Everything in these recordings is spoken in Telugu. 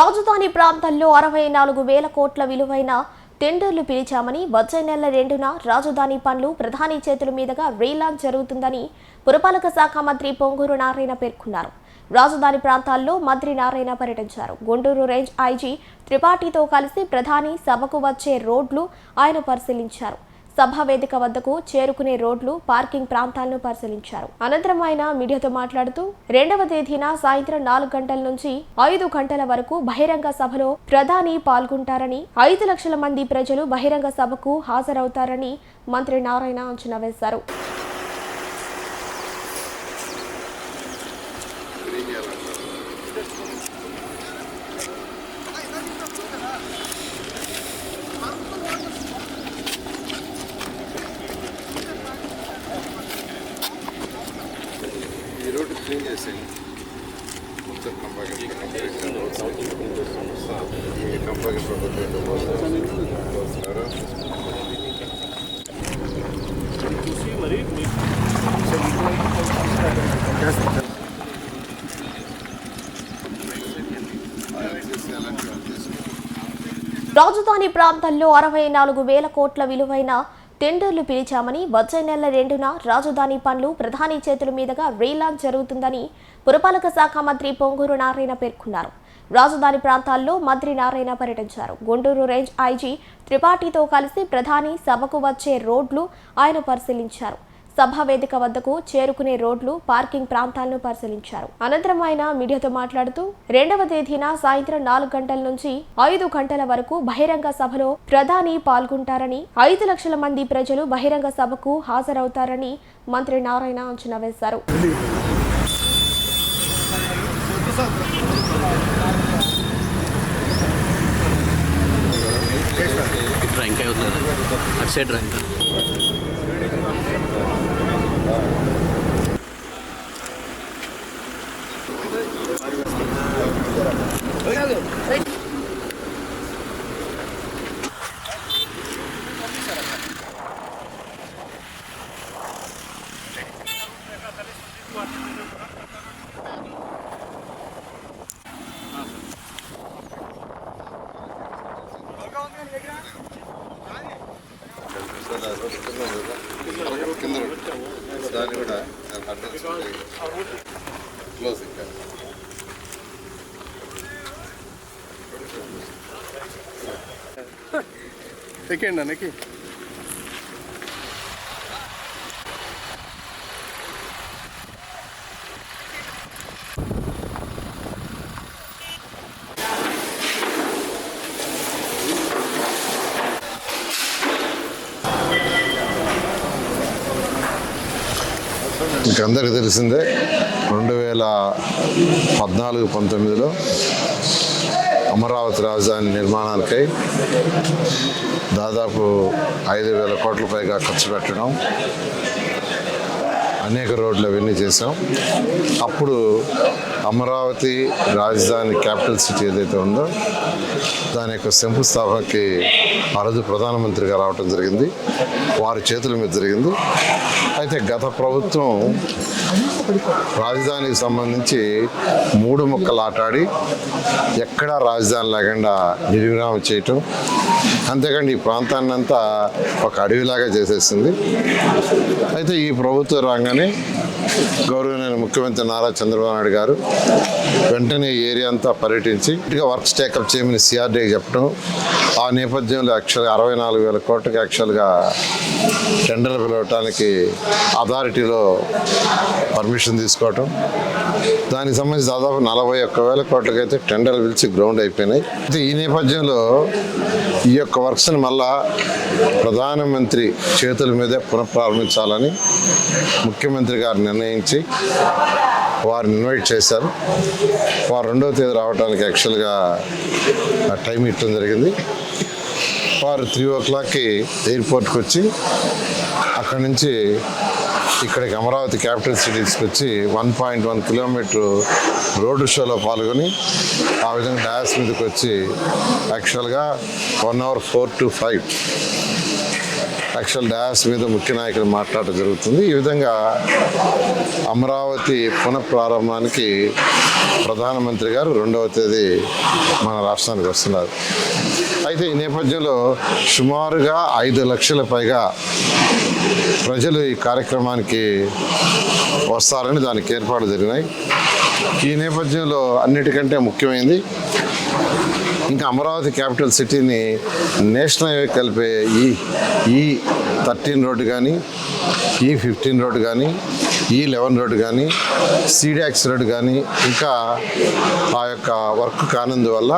రాజధాని ప్రాంతంలో అరవై నాలుగు వేల కోట్ల విలువైన టెండర్లు పిలిచామని వచ్చే నెల రెండున రాజధాని పనులు ప్రధాని చేతుల మీదుగా రీలాంచ్ జరుగుతుందని పురపాలక శాఖ మంత్రి పొంగూరు నారాయణ పేర్కొన్నారు. రాజధాని ప్రాంతాల్లో మంత్రి నారాయణ పర్యటించారు. గుంటూరు రేంజ్ ఐజీ త్రిపాఠితో కలిసి ప్రధాని సభకు వచ్చే రోడ్లు ఆయన పరిశీలించారు. వేదిక వద్దకు చేరుకునే రోడ్లు పార్కింగ్ ప్రాంతాలను పరిశీలించారు. అనంతరం ఆయన మీడియాతో మాట్లాడుతూ రెండవ తేదీన సాయంత్రం నాలుగు గంటల నుంచి ఐదు గంటల వరకు బహిరంగ సభలో ప్రధాని పాల్గొంటారని ఐదు లక్షల మంది ప్రజలు బహిరంగ సభకు హాజరవుతారని మంత్రి నారాయణ అంచనా వేశారు ఈ రోడ్డు క్లీన్ చేసేయండి మొత్తం కంపాకి ఈ కంపాకి వస్తున్నారు రాజధాని ప్రాంతంలో అరవై నాలుగు వేల కోట్ల విలువైన టెండర్లు పిలిచామని వచ్చే నెల రెండున రాజధాని పనులు ప్రధాని చేతుల మీదుగా రీలాంచ్ జరుగుతుందని పురపాలక శాఖ మంత్రి పొంగూరు నారాయణ పేర్కొన్నారు. రాజధాని ప్రాంతాల్లో మంత్రి నారాయణ పర్యటించారు. గుంటూరు రేంజ్ ఐజీ త్రిపాఠితో కలిసి ప్రధాని సభకు వచ్చే రోడ్లు ఆయన పరిశీలించారు. వేదిక వద్దకు చేరుకునే రోడ్లు పార్కింగ్ ప్రాంతాలను పరిశీలించారు. అనంతరం ఆయన మీడియాతో మాట్లాడుతూ రెండవ తేదీన సాయంత్రం నాలుగు గంటల నుంచి ఐదు గంటల వరకు బహిరంగ సభలో ప్రధాని పాల్గొంటారని ఐదు లక్షల మంది ప్రజలు బహిరంగ సభకు హాజరవుతారని మంత్రి నారాయణ అంచనా వేశారు. ఇంకా. ഞാനിവിടെ ക്ലോസിംഗ് സെക്കൻഡാ നെക്കി మీకు అందరికీ తెలిసిందే రెండు వేల పద్నాలుగు పంతొమ్మిదిలో అమరావతి రాజధాని నిర్మాణానికై దాదాపు ఐదు వేల కోట్ల పైగా ఖర్చు పెట్టడం అనేక రోడ్లు అవన్నీ చేసాం అప్పుడు అమరావతి రాజధాని క్యాపిటల్ సిటీ ఏదైతే ఉందో దాని యొక్క శంకుస్థాపనకి ఆ రోజు ప్రధానమంత్రిగా రావటం జరిగింది. వారి చేతుల మీద జరిగింది. అయితే గత ప్రభుత్వం రాజధానికి సంబంధించి మూడు ముక్కలు ఆటాడి ఎక్కడా రాజధాని లేకుండా నిర్విరామం చేయటం అంతేకాండి ఈ ప్రాంతాన్ని అంతా ఒక అడవిలాగా చేసేసింది. అయితే ఈ ప్రభుత్వం రాగానే గౌరవనీయ ముఖ్యమంత్రి నారా చంద్రబాబు నాయుడు గారు వెంటనే ఏరియా అంతా పర్యటించి ఇటుగా వర్క్స్ టేకప్ చేయమని సిఆర్డీకి చెప్పడం ఆ నేపథ్యంలో యాక్చువల్గా అరవై నాలుగు వేల కోట్లకి యాక్చువల్గా టెండర్లు పిలవటానికి అథారిటీలో పర్మిషన్ తీసుకోవటం. దానికి సంబంధించి దాదాపు నలభై ఒక్క వేల కోట్లకైతే టెండర్లు పిలిచి గ్రౌండ్ అయిపోయినాయి. అయితే ఈ నేపథ్యంలో ఈ ఈ యొక్క వర్క్స్ని మళ్ళా ప్రధానమంత్రి చేతుల మీదే పునఃప్రారంభించాలని ముఖ్యమంత్రి గారు నిర్ణయించి వారిని ఇన్వైట్ చేశారు. వారు రెండవ తేదీ రావడానికి యాక్చువల్గా టైం ఇవ్వడం జరిగింది. వారు త్రీ ఓ క్లాక్కి ఎయిర్పోర్ట్కి వచ్చి అక్కడి నుంచి ఇక్కడికి అమరావతి క్యాపిటల్ సిటీస్కి వచ్చి one point one kilometre road షోలో పాల్గొని ఆ విధంగా డాస్ మీదకి వచ్చి యాక్చువల్గా one hour four to five actual dais మీద ముఖ్య నాయకులు మాట్లాడటం జరుగుతుంది. ఈ విధంగా అమరావతి పునఃప్రారంభానికి ప్రధానమంత్రి గారు రెండవ తేదీ మన రాష్ట్రానికి వస్తున్నారు. అయితే ఈ నేపథ్యంలో సుమారుగా ఐదు లక్షల పైగా ప్రజలు ఈ కార్యక్రమానికి వస్తారని దానికి ఏర్పాట్లు జరిగినాయి. ఈ నేపథ్యంలో అన్నిటికంటే ముఖ్యమైనది ఇంకా అమరావతి క్యాపిటల్ సిటీని నేషనల్ హైవే కలిపే ఈ ఈ థర్టీన్ రోడ్డు కానీ ఈ ఫిఫ్టీన్ రోడ్డు కానీ ఈ లెవెన్ రోడ్డు కానీ సీడాక్స్ రోడ్డు కానీ ఇంకా ఆ యొక్క వర్క్ కానందువల్ల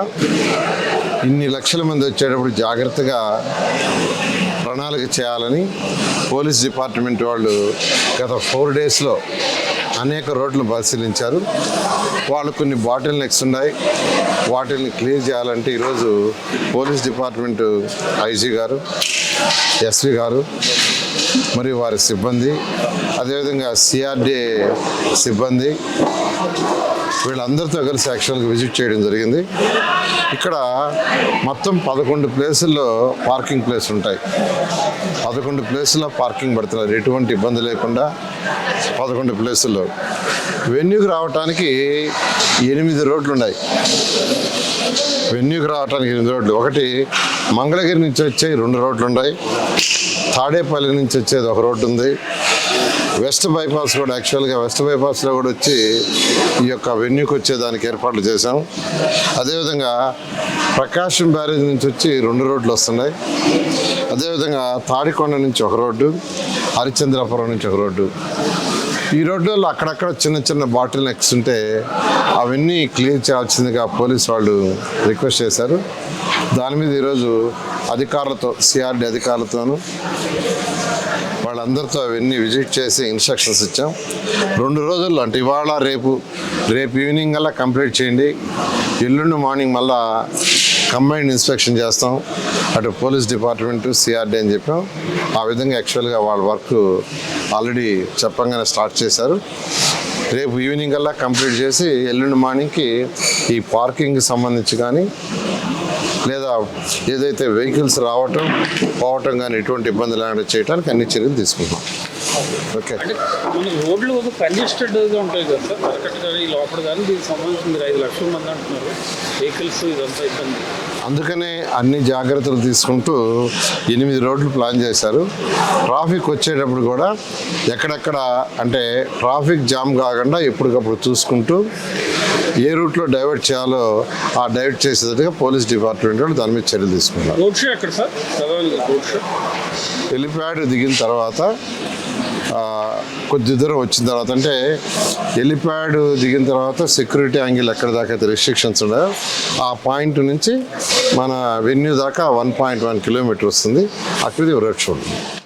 ఇన్ని లక్షల మంది వచ్చేటప్పుడు జాగ్రత్తగా ప్రణాళిక చేయాలని పోలీస్ డిపార్ట్మెంట్ వాళ్ళు గత ఫోర్ డేస్లో అనేక రోడ్లను పరిశీలించారు. వాళ్ళు కొన్ని బాటిల్ నెక్స్ ఉన్నాయి. వాటిని క్లియర్ చేయాలంటే ఈరోజు పోలీస్ డిపార్ట్మెంట్ ఐజీ గారు ఎస్వి గారు మరియు వారి సిబ్బంది అదేవిధంగా సిఆర్డిఏ సిబ్బంది వీళ్ళందరితో కలిసి యాక్చువల్గా విజిట్ చేయడం జరిగింది. ఇక్కడ మొత్తం పదకొండు ప్లేసుల్లో పార్కింగ్ ప్లేస్ ఉంటాయి. పదకొండు ప్లేసుల్లో పార్కింగ్ పెడుతున్నారు. ఎటువంటి ఇబ్బంది లేకుండా పదకొండు ప్లేసుల్లో. వెన్యూకి రావడానికి ఎనిమిది రోడ్లు ఉన్నాయి. వెన్యూకి రావడానికి ఎనిమిది రోడ్లు. ఒకటి మంగళగిరి నుంచి వచ్చే రెండు రోడ్లు ఉన్నాయి. తాడేపల్లి నుంచి వచ్చేది ఒక రోడ్డు ఉంది. వెస్ట్ బైపాస్ కూడా యాక్చువల్గా వెస్ట్ బైపాస్లో కూడా వచ్చి ఈ యొక్క వెన్యూకి వచ్చేదానికి ఏర్పాట్లు చేశాం. అదేవిధంగా ప్రకాశం బ్యారేజ్ నుంచి వచ్చి రెండు రోడ్లు వస్తున్నాయి. అదేవిధంగా తాడికొండ నుంచి ఒక రోడ్డు హరిచంద్రాపురం నుంచి ఒక రోడ్డు. ఈ రోడ్లలో అక్కడక్కడ చిన్న చిన్న బాటిల్ నెక్స్ ఉంటే అవన్నీ క్లియర్ చేయాల్సిందిగా పోలీస్ వాళ్ళు రిక్వెస్ట్ చేశారు. దాని మీద ఈరోజు అధికారులతో సిఆర్డి అధికారులతోనూ వాళ్ళందరితో అవన్నీ విజిట్ చేసి ఇన్స్ట్రక్షన్స్ ఇచ్చాం. రెండు రోజుల్లో అంటే ఇవాళ రేపు రేపు ఈవినింగ్ అలా కంప్లీట్ చేయండి. ఎల్లుండి మార్నింగ్ మళ్ళా కంబైన్డ్ ఇన్స్పెక్షన్ చేస్తాం. అటు పోలీస్ డిపార్ట్మెంట్ సిఆర్డీ అని చెప్పాం. ఆ విధంగా యాక్చువల్గా వాళ్ళ వర్క్ ఆల్రెడీ చెప్పంగానే స్టార్ట్ చేశారు. రేపు ఈవినింగ్ అలా కంప్లీట్ చేసి ఎల్లుండి మార్నింగ్కి ఈ పార్కింగ్కి సంబంధించి కానీ లేదా ఏదైతే వెహికల్స్ రావటం పోవటం కానీ ఎటువంటి ఇబ్బంది లేకుండా చేయడానికి అన్ని చర్యలు తీసుకుంటాం. ఓకే. అంటే మన రోడ్లు కంజెస్టెడ్గా ఉంటాయి కదా సార్. మార్కెట్ కానీ ఈ లోపల కానీ దీనికి సంబంధించి మీరు ఐదు లక్షల మంది అంటున్నారు. వెహికల్స్ ఇదంతా ఇబ్బంది. అందుకనే అన్ని జాగ్రత్తలు తీసుకుంటూ ఎనిమిది రోడ్లు ప్లాన్ చేశారు. ట్రాఫిక్ వచ్చేటప్పుడు కూడా ఎక్కడెక్కడ అంటే ట్రాఫిక్ జామ్ కాకుండా ఎప్పటికప్పుడు చూసుకుంటూ ఏ రూట్లో డైవర్ట్ చేయాలో ఆ డైవర్ట్ చేసేటట్టుగా పోలీస్ డిపార్ట్మెంట్ వాళ్ళు దాని మీద చర్యలు తీసుకున్నారు. హెలిప్యాడ్ దిగిన తర్వాత కొద్ది దూరం వచ్చిన తర్వాత అంటే హెలిప్యాడ్ దిగిన తర్వాత సెక్యూరిటీ యాంగిల్ ఎక్కడ దాకా అయితే రెస్ట్రిక్షన్స్ ఉండవు ఆ పాయింట్ నుంచి మన వెన్యూ దాకా వన్ పాయింట్ వన్ కిలోమీటర్ వస్తుంది. అక్కడిది రోడ్ షో ఉంటుంది